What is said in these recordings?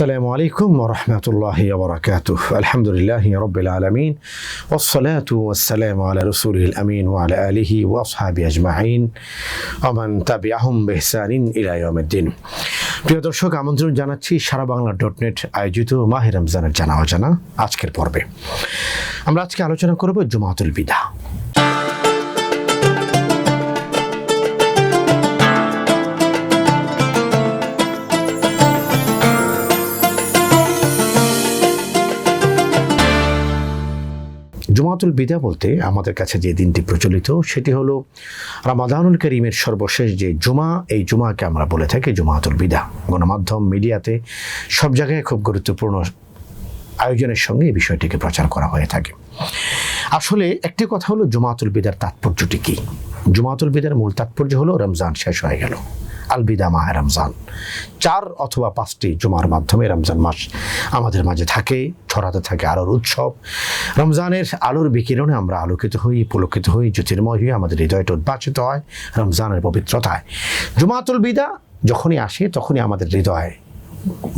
আসসালামু আলাইকুম রহমতুল্লাহ বরকাত আলহামদুলিল্লাহ রবিল আলমিন ওসলাত ওসালাম আলা রসুল আমিন ওয়াল আলিহি ওয়াসহাবি আজমাহিন আমান তাবি আহম বেহসানিন ইলাইমদ্দিন প্রিয় দর্শক, আমন্ত্রণ জানাচ্ছি সারা বাংলা ডট নেট আয়োজিত মাহে রমজানের জানা অজানা আজকের পর্বে। আমরা আজকে আলোচনা করব জুমাতুল বিদা। জুমাতুল বিদা বলতে আমাদের কাছে যে দিনটি প্রচলিত, সেটি হলো রামাদানুল করিমের সর্বশেষ যে জুমা, এই জুমাকে আমরা বলে থাকি জুমাতুল বিদা। গণমাধ্যম, মিডিয়াতে সব জায়গায় খুব গুরুত্বপূর্ণ আয়োজনের সঙ্গে এই বিষয়টিকে প্রচার করা হয়ে থাকে। আসলে একটি কথা হলো, জুমাতুল বিদার তাৎপর্যটি কী? জুমাতুল বিদার মূল তাৎপর্য হলো, রমজান শেষ হয়ে গেল। আলবিদা মাহে রমজান। চার অথবা পাঁচটি জুমার মাধ্যমে রমজান মাস আমাদের মাঝে থাকে, ছড়াতে থাকে আলোর উৎসব। রমজানের আলোর বিকিরণে আমরা আলোকিত হই, পুলকিত হই, জ্যোতির্ময় হই, আমাদের হৃদয়টা উদ্ভাসিত হয় রমজানের পবিত্রতায়। জুমাতুল বিদা যখনই আসে, তখনই আমাদের হৃদয়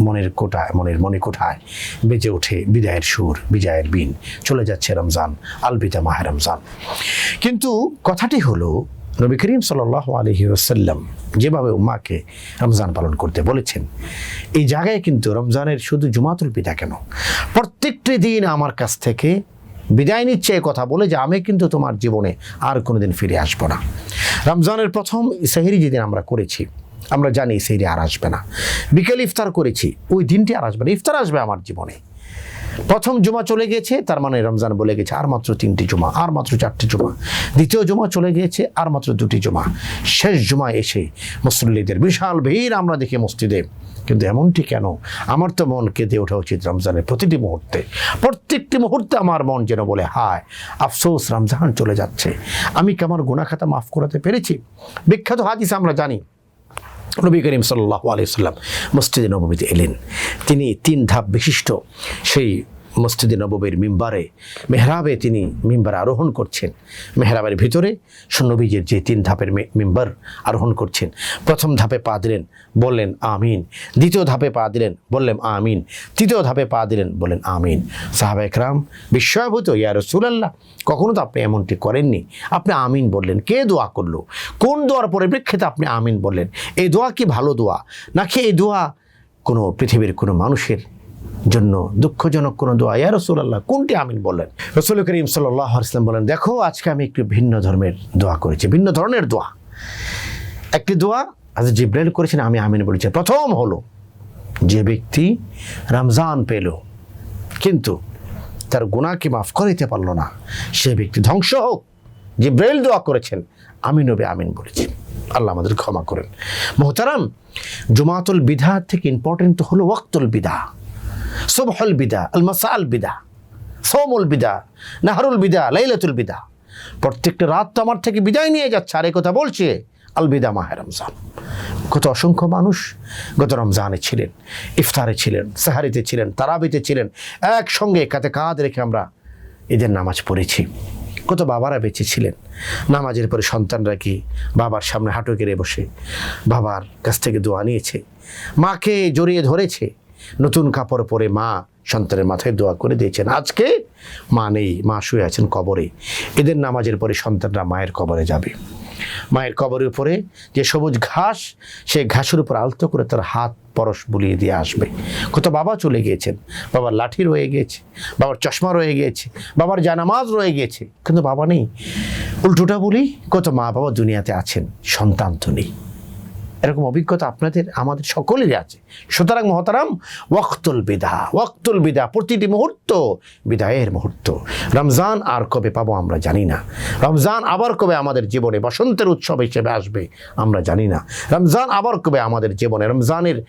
মনের কোটায়, মনের মনে কোঠায় বেজে ওঠে বিদায়ের সুর, বিজয়ের বিন। চলে যাচ্ছে রমজান, আলবিদা মাহে রমজান। কিন্তু কথাটি হলো নবী করিম সাল আলহি ওসাল্লাম যেভাবে উম্মাকে রমজান পালন করতে বলেছেন, এই জায়গায় কিন্তু রমজানের শুধু জুমাতুল পিতা কেন? প্রত্যেকটি দিন আমার কাছ থেকে বিদায় নিচ্ছে কথা বলে যে আমি কিন্তু তোমার জীবনে আর কোনোদিন ফিরে আসব না। রমজানের প্রথম সেহেরি যেদিন আমরা করেছি, আমরা জানি সেহেরি আর আসবে না। বিকেল ইফতার করেছি, ওই দিনটি আর আসবে না, ইফতার আসবে আমার জীবনে। প্রথম জুমা চলে গিয়েছে, তার মানে রমজান বলে গেছে, আর মাত্র তিনটি জুমা, আর মাত্র চারটি জুমা। দ্বিতীয় জুমা চলে গিয়েছে, আর মাত্র দুটি জুমা। শেষ জুমা এসে মুসল্লিদের বিশাল ভিড় আমরা দেখি মসজিদে। কিন্তু এমনটি কেন? আমার তো মন কেঁদে ওঠা উচিত রমজানের প্রতিটি মুহূর্তে। প্রত্যেকটি মুহূর্তে আমার মন যেন বলে, হায়, আফসোস, রমজান চলে যাচ্ছে। আমি কি আমার গুণাখাতা মাফ করাতে পেরেছি? বিখ্যাত হাদিস আমরা জানি নবী করিম সাল্লাহ আলিয়াল্লাম মসজিদে নবমীতে এলেন। তিনি তিন ধাপ বিশিষ্ট সেই মসজিদে নববীর মিম্বারে, মেহরাবে তিনি মিম্বারে আরোহণ করছেন। মেহরাবের ভিতরে সুন্নবীজের যে তিন ধাপের মিম্বার আরোহণ করছেন। প্রথম ধাপে পা দিলেন, বললেন, আমিন। দ্বিতীয় ধাপে পা দিলেন, বললেন, আমিন। তৃতীয় ধাপে পা দিলেন, বললেন, আমিন। সাহাবা একরাম বিস্ময়ভূত, ইয়া রসুলাল্লাহ, কখনো তো আপনি এমনটি করেননি? আপনি আমিন বললেন। কে দোয়া করল? কোন দোয়ার পরিপ্রেক্ষিতে আপনি আমিন বললেন? এই দোয়া কি ভালো দোয়া? নাকি এই দোয়া কোনো পৃথিবীর কোনো মানুষের জন্য দুঃখজনক কোনো দোয়া। ইয়া রসুল্লাহ কোনটি আমিন বলেন রসুল করিম সাল্লাহ ইসলাম বলেন, দেখো, আজকে আমি একটু ভিন্ন ধর্মের দোয়া করেছি, ভিন্ন ধরনের দোয়া। একটি দোয়া আজ জিব্রাইল করেছেন, আমি আমিন বলেছি। প্রথম হলো, যে ব্যক্তি রমজান পেল, কিন্তু তার গুণাকে মাফ করিতে পারল না, সে ব্যক্তি ধ্বংস হোক। যে ব্রেল দোয়া করেছেন, আমি নবী আমিন বলেছি। আল্লাহ আমাদের ক্ষমা করেন। মোহতারাম, জুমাতুল বিধা থেকে ইম্পর্টেন্ট হলো ওয়াক্তুল বিদা। সুবহল বিদা আল মাসাল বিদা, সোমুল বিদা, নাহরুল বিদা, লাইলাতুল বিদা। প্রত্যেকটা রাত তো আমার থেকে বিদায় নিয়ে যাচ্ছে, আর এই কথা বলছে আল বিদা মাহে রমজান। কত অসংখ্য মানুষ গত রমজানে ছিলেন, ইফতারে ছিলেন, সাহারিতে ছিলেন, তারাবিতে ছিলেন, একসঙ্গে কাতে কাঁধ রেখে আমরা ঈদের নামাজ পড়েছি। কত বাবারা বেঁচে ছিলেন, নামাজের পরে সন্তানরা কি বাবার সামনে হাঁটু কেড়ে বসে, বাবার কাছ থেকে দোয়া নিয়েছে, মাকে জড়িয়ে ধরেছে নতুন কাপড় পরে মা সন্তানের মাথায় দোয়া করে দিয়েছেন। আজকে মা নেই, মা শুয়ে আছেন কবরে। এদের নামাজের পরে সন্তানরা মায়ের কবরে যাবে। মায়ের কবরের উপরে যে সবুজ ঘাস সেই ঘাসের উপর আলতো করে তার হাত পরশ বুলিয়ে দিয়ে আসবে। কত বাবা চলে গিয়েছেন। বাবার লাঠি রয়ে গিয়েছে, বাবার চশমা রয়ে গিয়েছে, বাবার জানামাজ রয়ে গিয়েছে। কিন্তু বাবা নেই। উল্টোটা বলি, কত মা বাবা দুনিয়াতে আছেন, সন্তান তো নেই। এরকম অভিজ্ঞতা আপনাদের, আমাদের সকলেরই আছে। সুতরাং মহতারাম, ওয়াক্তুল বিদা ওয়াক্তুল বিদা, প্রতিটি মুহূর্ত বিদায়ের মুহূর্ত। রমজান আর কবে পাবো আমরা জানি না। রমজান আবার কবে আমাদের জীবনে বসন্তের উৎসব হিসেবে আসবে আমরা জানি না। রমজান আবার কবে আমাদের জীবনে, রমজানের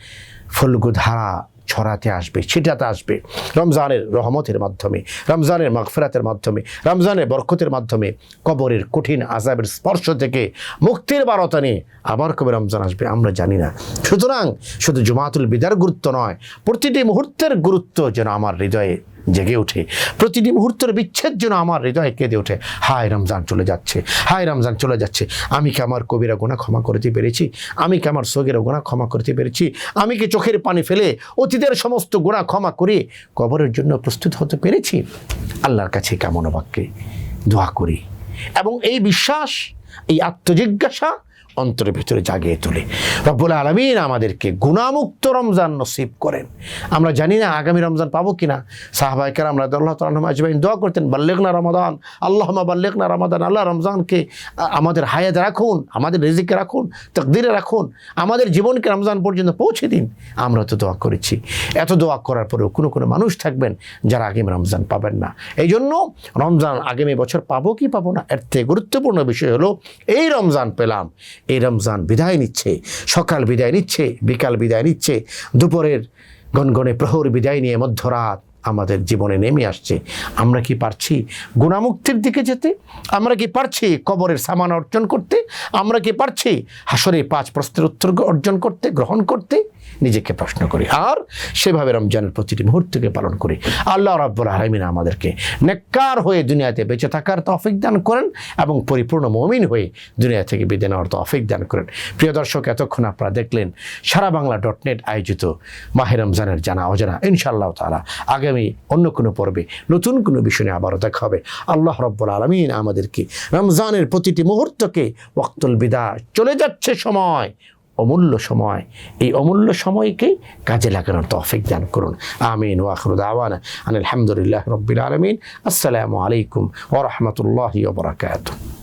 ফলগু ধারা ছড়াতে আসবে, ছিটাতে আসবে। রমজানের রহমতের মাধ্যমে, রমজানের মাগফেরাতের মাধ্যমে, রমজানের বরকতের মাধ্যমে কবরের কঠিন আজাবের স্পর্শ থেকে মুক্তির বারতা নিয়ে আবার কবে রমজান আসবে আমরা জানি না। সুতরাং শুধু জুমাতুল বিদার গুরুত্ব নয়, প্রতিটি মুহূর্তের গুরুত্ব যেন আমার হৃদয়ে জেগে ওঠে। প্রতিটি মুহূর্তের বিচ্ছেদ যেন আমার হৃদয়ে কেঁদে ওঠে। হায় রমজান চলে যাচ্ছে, হায় রমজান চলে যাচ্ছে। আমি কি আমার কবিরা গোনা ক্ষমা করতে পেরেছি? আমি কি আমার সগের গোনা ক্ষমা করতে পেরেছি? আমি কি চোখের পানি ফেলে অতীতের সমস্ত গোনা ক্ষমা করে কবরের জন্য প্রস্তুত হতে পেরেছি? আল্লাহর কাছে কেমন বাক্যে দোয়া করি। এবং এই বিশ্বাস, এই আত্মজিজ্ঞাসা অন্তরের ভিতরে জাগিয়ে তোলে। রব্বুল আলমিন আমাদেরকে গুণামুক্ত রমজান নসিব করেন। আমরা জানি না আগামী রমজান পাবো কিনা। সাহাবাইকার আমরা আল্লাহ তালম আজমাইন দোয়া করতেন বাল্লেক না রমাদান আল্লাহ বাল্লেক না রমাদান, আল্লাহ রমজানকে আমাদের হায়াত রাখুন, আমাদের রিজিকে রাখুন, তকদিরে রাখুন, আমাদের জীবনকে রমজান পর্যন্ত পৌঁছে দিন। আমরা তো দোয়া করেছি। এত দোয়া করার পরেও কোনো কোনো মানুষ থাকবেন যারা আগামী রমজান পাবেন না। এই জন্য রমজান আগামী বছর পাবো কি পাবো না, এর থেকে গুরুত্বপূর্ণ বিষয় হলো, এই রমজান পেলাম এই রমজান বিদায় নিচ্ছে, সকাল বিদায় নিচ্ছে, বিকাল বিদায় নিচ্ছে, দুপুরের গনগনে প্রহর বিদায় নিয়ে মধ্যরাত আমাদের জীবনে নেমে আসছে। আমরা কি পারছি গুণামুক্তির দিকে যেতে? আমরা কি পারছি কবরের সামান অর্জন করতে? আমরা কি পারছি হাসরে পাঁচ প্রশ্নের উত্তর অর্জন করতে, গ্রহণ করতে? নিজেকে প্রশ্ন করি। আর সেভাবে রমজানের প্রতিটি মুহূর্তকে পালন করি। আল্লাহ রাব্বুল আলমিন আমাদেরকে নেককার হয়ে দুনিয়াতে বেঁচে থাকার তৌফিক দান করেন এবং পরিপূর্ণ মমিন হয়ে দুনিয়া থেকে বিদায় নেওয়ার তৌফিক দান করেন। প্রিয় দর্শক, এতক্ষণ আপনারা দেখলেন সারা বাংলা ডট নেট আয়োজিত মাহে রমজানের জানা অজানা। ইনশাআল্লাহ তালা আগামী অন্য কোনো পর্বে নতুন কোনো বিষয় নিয়ে আবারও দেখা হবে। আল্লাহ রব্বুল আলমিন আমাদেরকে রমজানের প্রতিটি মুহূর্তকে ওয়াক্তুল বিদা চলে যাচ্ছে সময়। অমূল্য সময়। এই অমূল্য সময়কে কাজে লাগানোর তফিক দান করুন। আমিন ওয়াখরুদ আওয়ানা আনিল হামদুলিল্লাহ রব্বিল আলমিন। আসসালামু আলাইকুম ওরহমতুল্লাহি ওবরাকাতুহ